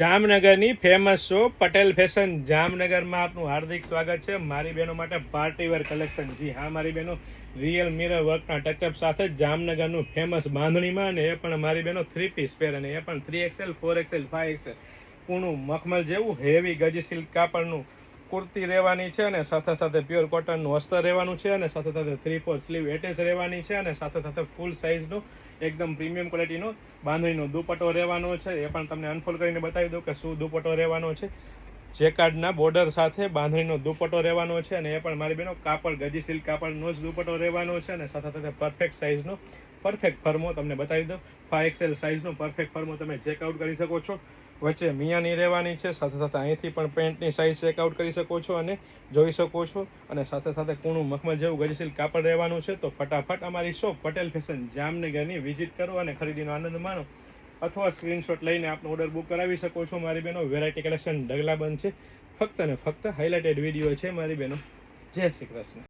જામનગરની famous show Patel fashion જામનગરમાં આપનું હાર્દિક સ્વાગત છે. મારી બહેનો માટે પાર્ટી વેર કલેક્શન જી હા, મારી બહેનો રિયલ મિરર વર્કના ટચઅપ સાથે જામનગરનું ફેમસ બાંધણીમાં અને એ પણ મારી બહેનો થ્રી પીસ પેર અને એ પણ three XL four XL five XL પૂણું મખમલ જેવું હેવી ગજી સિલ્ક કાપડનું કુર્તી રહેવાની છે અને સાથે સાથે પ્યોર કોટનનું અસ્તર રહેવાનું છે અને સાથે સાથે થ્રી ફોર સ્લીવ એટેચ રહેવાની છે અને સાથે સાથે ફૂલ સાઇઝનું એકદમ પ્રીમિયમ ક્વોલિટીનો બાંધણીનો દુપટ્ટો રહેવાનો છે. એ પણ તમને અનફોલ્ડ કરીને બતાવી દઉં કે શું દુપટ્ટો રહેવાનો છે. જેકાર્ડના બોર્ડર સાથે બાંધણીનો દુપટ્ટો રહેવાનો છે અને એ પણ મારી બહેનો કાપડ, ગજી સિલ્ક કાપડનો જ દુપટ્ટો રહેવાનો છે અને સાથે સાથે પરફેક્ટ સાઇઝનો પરફેક્ટ ફર્મો તમને બતાવી દઉં. ફાઇવ એક્સેલ સાઇઝનો પરફેક્ટ ફર્મો તમે ચેકઆઉટ કરી શકો છો. વચ્ચે મિયાની રહેવાની છે, સાથે સાથે અહીંથી પણ પેન્ટની સાઇઝ ચેકઆઉટ કરી શકો છો અને જોઈ શકો છો. અને સાથે સાથે કૂણું મખમલ જેવું ગજશીલ કાપડ રહેવાનું છે, તો ફટાફટ અમારી શોપ પટેલ ફેશન જામનગરની વિઝિટ કરો અને ખરીદીનો આનંદ માણો. અથવા સ્ક્રીનશોટ લઈને આપનો ઓર્ડર બુક કરાવી શકો છો. મારી બહેનો વેરાયટી કલેક્શન ડગલાબંધ છે. ફક્ત ને ફક્ત હાઇલાઇટેડ વીડિયો છે, મારી બહેનો જય શ્રી કૃષ્ણ.